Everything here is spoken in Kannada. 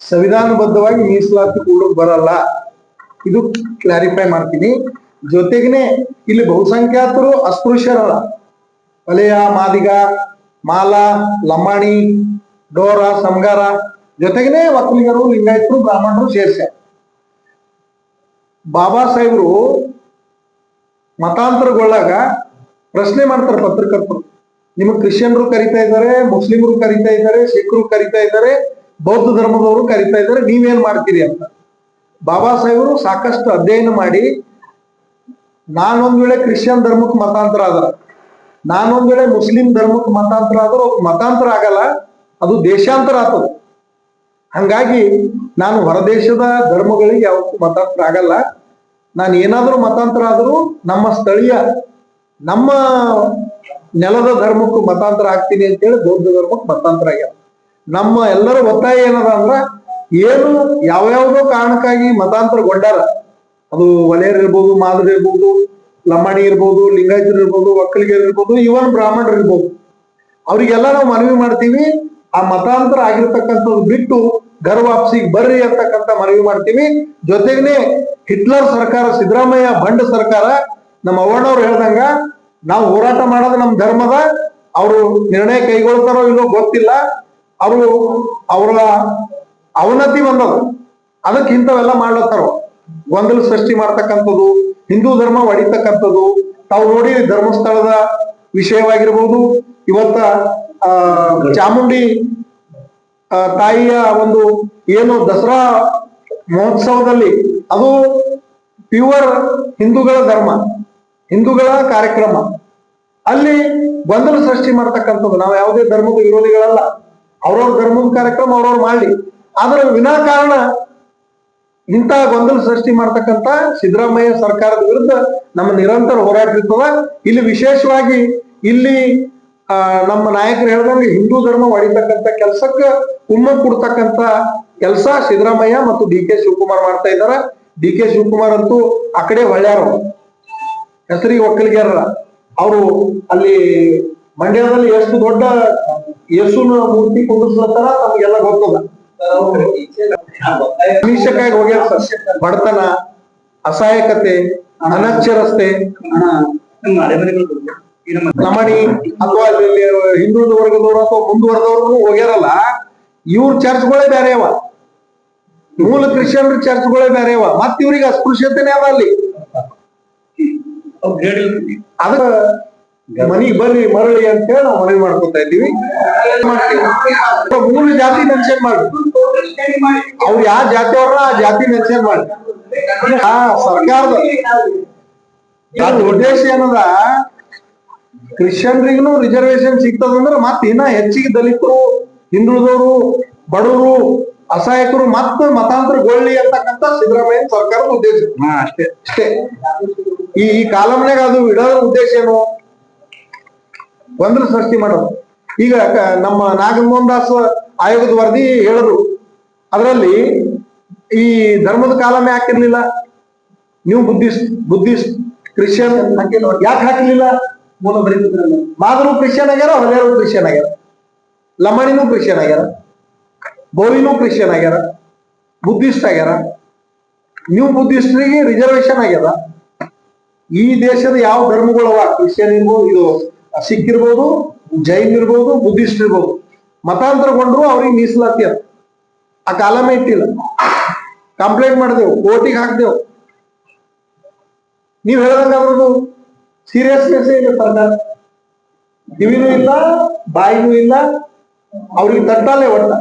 ಸಂವಿಧಾನಬದ್ಧವಾಗಿ ಮೀಸಲಾತಿ ಕೂಡ ಬರಲ್ಲ. ಇದು ಕ್ಲಾರಿಫೈ ಮಾಡ್ತೀನಿ. ಜೊತೆಗನೆ ಇಲ್ಲಿ ಬಹುಸಂಖ್ಯಾತರು ಅಸ್ಪೃಶ್ಯರಲ್ಲ. ವಲಯ ಮಾದಿಗ, ಮಾಲ, ಲಂಬಾಣಿ, ಡೋರ, ಸಂಗಾರ, ಜೊತೆಗನೆ ಒಕ್ಕಲಿಗರು ಲಿಂಗಾಯತರು, ಬ್ರಾಹ್ಮಣರು ಸೇರ್ಸ್ಯಾರ ಬಾಬಾ ಸಾಹೇಬರು ಮತಾಂತರಗೊಳ್ಳಾಗ ಪ್ರಶ್ನೆ ಮಾಡ್ತಾರೆ ಪತ್ರಕರ್ತರು. ನಿಮಗೆ ಕ್ರಿಶ್ಚಿಯನ್ರು ಕರಿತಾ ಇದ್ದಾರೆ, ಮುಸ್ಲಿಮರು ಕರಿತಾ ಇದ್ದಾರೆ, ಸಿಖ್ರು ಕರಿತಾ ಇದ್ದಾರೆ ಬೌದ್ಧ ಧರ್ಮದವರು ಕರಿತಾ ಇದ್ದಾರೆ, ನೀವೇನ್ ಮಾಡ್ತೀರಿ ಅಂತ. ಬಾಬಾ ಸಾಹೇಬರು ಸಾಕಷ್ಟು ಅಧ್ಯಯನ ಮಾಡಿ, ನಾನೊಂದ್ ವೇಳೆ ಕ್ರಿಶ್ಚಿಯನ್ ಧರ್ಮಕ್ಕೆ ಮತಾಂತರ ಆದ್ರ ನಾನೊಂದ್ ವೇಳೆ ಮುಸ್ಲಿಂ ಧರ್ಮಕ್ಕೆ ಮತಾಂತರ ಆದ್ರೂ ಮತಾಂತರ ಆಗಲ್ಲ, ಅದು ದೇಶಾಂತರ ಆತದ ಹಂಗಾಗಿ ನಾನು ಹೊರದೇಶದ ಧರ್ಮಗಳಿಗೆ ಯಾವತ್ತೂ ಮತಾಂತರ ಆಗಲ್ಲ. ನಾನು ಏನಾದರೂ ಮತಾಂತರ ಆದರೂ ನಮ್ಮ ಸ್ಥಳೀಯ, ನಮ್ಮ ನೆಲದ ಧರ್ಮಕ್ಕೂ ಮತಾಂತರ ಆಗ್ತೀನಿ ಅಂತೇಳಿ ಬೌದ್ಧ ಧರ್ಮಕ್ಕೆ ಮತಾಂತರ ಆಗ್ಯಾವ ನಮ್ಮ ಎಲ್ಲರ ಒತ್ತಾಯ ಏನದ ಅಂದ್ರ ಏನು ಯಾವ್ಯಾವ್ದೋ ಕಾರಣಕ್ಕಾಗಿ ಮತಾಂತರಗೊಂಡಾರ, ಅದು ವಲಯರ್ ಇರ್ಬೋದು, ಮಾದರಿ ಇರ್ಬೋದು, ಲಂಬಾಣಿ ಇರ್ಬೋದು, ಲಿಂಗಾಯತರು ಇರ್ಬೋದು, ಒಕ್ಕಲಿಗರು ಇರ್ಬೋದು ಇವನ್ ಬ್ರಾಹ್ಮಣರು ಇರ್ಬೋದು. ಅವರಿಗೆಲ್ಲ ನಾವು ಮನವಿ ಮಾಡ್ತೀವಿ, ಆ ಮತಾಂತರ ಆಗಿರ್ತಕ್ಕಂಥದ್ದು ಬಿಟ್ಟು ಘರ್ ವಾಪಸಿಗೆ ಬರ್ರಿ ಅಂತಕ್ಕಂಥ ಮನವಿ ಮಾಡ್ತೀವಿ. ಜೊತೆಗೆ ಹಿಟ್ಲರ್ ಸರ್ಕಾರ, ಸಿದ್ದರಾಮಯ್ಯ ಬಂಡ ಸರ್ಕಾರ, ನಮ್ಮ ಅವ್ವಣ್ಣವ್ರು ಹೇಳ್ದಂಗ, ನಾವು ಹೋರಾಟ ಮಾಡೋದು ನಮ್ಮ ಧರ್ಮದ, ಅವರು ನಿರ್ಣಯ ಕೈಗೊಳ್ತಾರೋ ಇಲ್ಲೋ ಗೊತ್ತಿಲ್ಲ. ಅವರು ಅವರ ಅವನತಿ ಬಂದದ. ಅದಕ್ಕೆ ಇಂಥವೆಲ್ಲ ಮಾಡ್ಲತ್ತಾರ? ಗೊಂದಲ ಸೃಷ್ಟಿ ಮಾಡ್ತಕ್ಕಂಥದ್ದು, ಹಿಂದೂ ಧರ್ಮ ಹೊಡಿತಕ್ಕಂಥದ್ದು ತಾವು ನೋಡಿ ಧರ್ಮಸ್ಥಳದ ವಿಷಯವಾಗಿರ್ಬೋದು, ಇವತ್ತ, ಆ, ಚಾಮುಂಡಿ ತಾಯಿಯ ಒಂದು ಏನು ದಸರಾ ಮಹೋತ್ಸವದಲ್ಲಿ, ಅದು ಪ್ಯೂವರ್ ಹಿಂದೂಗಳ ಧರ್ಮ, ಹಿಂದೂಗಳ ಕಾರ್ಯಕ್ರಮ. ಅಲ್ಲಿ ಗೊಂದಲ ಸೃಷ್ಟಿ ಮಾಡ್ತಕ್ಕಂಥದ್ದು. ನಾವು ಯಾವುದೇ ಧರ್ಮದ ವಿರೋಧಿಗಳಲ್ಲ. ಅವ್ರವ್ರ ಧರ್ಮದ ಕಾರ್ಯಕ್ರಮ ಅವ್ರವ್ರು ಮಾಡ್ಲಿ. ಆದ್ರೆ ವಿನಾಕಾರಣ ಇಂತಹ ಗೊಂದಲ ಸೃಷ್ಟಿ ಮಾಡ್ತಕ್ಕಂತ ಸಿದ್ದರಾಮಯ್ಯ ಸರ್ಕಾರದ ವಿರುದ್ಧ ನಮ್ಮ ನಿರಂತರ ಹೋರಾಟ ಇರ್ತದ. ಇಲ್ಲಿ ವಿಶೇಷವಾಗಿ ಇಲ್ಲಿ ನಮ್ಮ ನಾಯಕರು ಹೇಳ್ದಂಗೆ ಹಿಂದೂ ಧರ್ಮ ಹೊಡಿತಕ್ಕಂತ ಕೆಲ್ಸಕ್ಕ ಉಮ್ಮ ಕೊಡ್ತಕ್ಕಂತ ಕೆಲಸ ಸಿದ್ದರಾಮಯ್ಯ ಮತ್ತು ಡಿ ಕೆ ಶಿವಕುಮಾರ್ ಮಾಡ್ತಾ ಇದಾರ. ಡಿ ಕೆ ಶಿವಕುಮಾರ್ ಅಂತೂ ಆ ಕಡೆ ಹೊಳ್ಯಾರ. ಹೆಸರಿಗೆ ಒಕ್ಕಲಿಗರ ಅವರು ಅಲ್ಲಿ ಮಂಡ್ಯದಲ್ಲಿ ಎಷ್ಟು ದೊಡ್ಡ ಯೇಸುನ ಮೂರ್ತಿ ಕುಂದಿಸ್ಲತ್ತಾರ ತಮಗೆಲ್ಲ ಗೊತ್ತದ. ಅನಿಶ್ಚಕ್ಕಾಗಿ ಹೋಗ್ಯಾರ ಸರ್. ಬಡತನ ಅಸಹಾಯಕತೆ ಅನಕ್ಷರಸ್ತೆ. ನಮಣಿ ಅಥವಾ ಹಿಂದುಳಿದ ವರ್ಗದವರು ಅಥವಾ ಮುಂದುವರೆದವ್ರು ಹೋಗ್ಯಾರಲ್ಲ ಇವ್ರ ಚರ್ಚ್ಗಳೇ ಬೇರೆ ಅವ. ಮೂಲ ಕ್ರಿಶ್ಚಿಯನ್ ಚರ್ಚ್ಗಳೇ ಬೇರೆ ಅವ. ಮತ್ ಇವ್ರಿಗೆ ಅಸ್ಪೃಶ್ಯತೆನೇ ಅವ ಅಲ್ಲಿ. ಅದ ಮನಿಗ್ ಬರ್ರಿ ಮರಳಿ ಅಂತ ಹೇಳಿ ನಾವು ಮನವಿ ಮಾಡ್ಕೊತಾ ಇದ್ದೀವಿ. ಮೂರು ಜಾತಿ ಮೆನ್ಷನ್ ಮಾಡಿ. ಅವ್ರು ಯಾವ ಜಾತಿ ಅವ್ರ ಆ ಜಾತಿ ಮೆನ್ಷನ್ ಮಾಡಿ. ಆ ಸರ್ಕಾರದ ಉದ್ದೇಶ ಏನದ ಕ್ರಿಶ್ಚಿಯನ್ರಿಗೂ ರಿಸರ್ವೇಶನ್ ಸಿಗ್ತದಂದ್ರ ಮತ್ತೆ ಇನ್ನ ಹೆಚ್ಚಿಗೆ ದಲಿತರು ಹಿಂದುಳಿದವರು ಬಡವರು ಅಸಹಾಯಕರು ಮತ್ತ ಮತಾಂತರಗೊಳ್ಳಿ ಅಂತಕ್ಕಂಥ ಸಿದ್ದರಾಮಯ್ಯ ಸರ್ಕಾರದ ಉದ್ದೇಶ. ಅಷ್ಟೇ. ಅಷ್ಟೇ. ಈ ಈ ಕಾಲಮ್ನಾಗ ಅದು ಇಡೋದ್ರ ಉದ್ದೇಶ ಏನು? ಗೊಂದಲ ಸೃಷ್ಟಿ ಮಾಡೋದು. ಈಗ ನಮ್ಮ ನಾಗಮೋಹನ್ ದಾಸ್ ಆಯೋಗದ ವರದಿ ಹೇಳಿದ್ರು ಅದರಲ್ಲಿ ಈ ಧರ್ಮದ ಕಾಲಮೇ ಹಾಕಿರ್ಲಿಲ್ಲ. ನೀವು ಬುದ್ಧಿಸ್ಟ್ ಬುದ್ಧಿಸ್ಟ್, ಕ್ರಿಶ್ಚಿಯನ್ ಯಾಕೆ ಹಾಕಿರ್ಲಿಲ್ಲ? ಮೂಲ ಮಾದರು ಕ್ರಿಶ್ಚಿಯನ್ ಆಗ್ಯಾರ ಹೊಲೆಯರು ಕ್ರಿಶ್ಚಿಯನ್ ಆಗ್ಯಾರ. ಲಮಾಣಿನೂ ಕ್ರಿಶ್ಚಿಯನ್ ಆಗ್ಯಾರ. ಬೋವಿನೂ ಕ್ರಿಶ್ಚಿಯನ್ ಆಗ್ಯಾರ. ಬುದ್ಧಿಸ್ಟ್ ಆಗ್ಯಾರ. ನೀವು ಬುದ್ಧಿಸ್ಟ್ರಿಗೆ ರಿಸರ್ವೇಶನ್ ಆಗ್ಯದ. ಈ ದೇಶದ ಯಾವ ಧರ್ಮಗಳವ ಕ್ರಿಶ್ಚಿಯನ್ ಇದು ಸಿಖ್ ಇರ್ಬೋದು, ಜೈನ್ ಇರ್ಬೋದು, ಬುದ್ಧಿಸ್ಟ್ ಇರ್ಬೋದು. ಮತಾಂತರಗೊಂಡ್ರು ಅವ್ರಿಗೆ ಮೀಸಲಾತಿ ಅದ. ಆ ಕಾಲಮೇ ಇಟ್ಟಿಲ್ಲ. ಕಂಪ್ಲೇಂಟ್ ಮಾಡಿದೆವು, ಕೋರ್ಟಿಗೆ ಹಾಕ್ದೆವು. ನೀವ್ ಹೇಳ್ದಂಗ ಅದ್ರದ್ದು ಸೀರಿಯಸ್ನೆಸ್ ಇಲ್ಲ ಸರ್ಕಾರ ಕಿವಿನೂ ಇಲ್ಲ, ಬಾಯಿನೂ ಇಲ್ಲ, ಅವ್ರಿಗೆ ತಟ್ಟಾಲೆ ಒಟ್ಟ.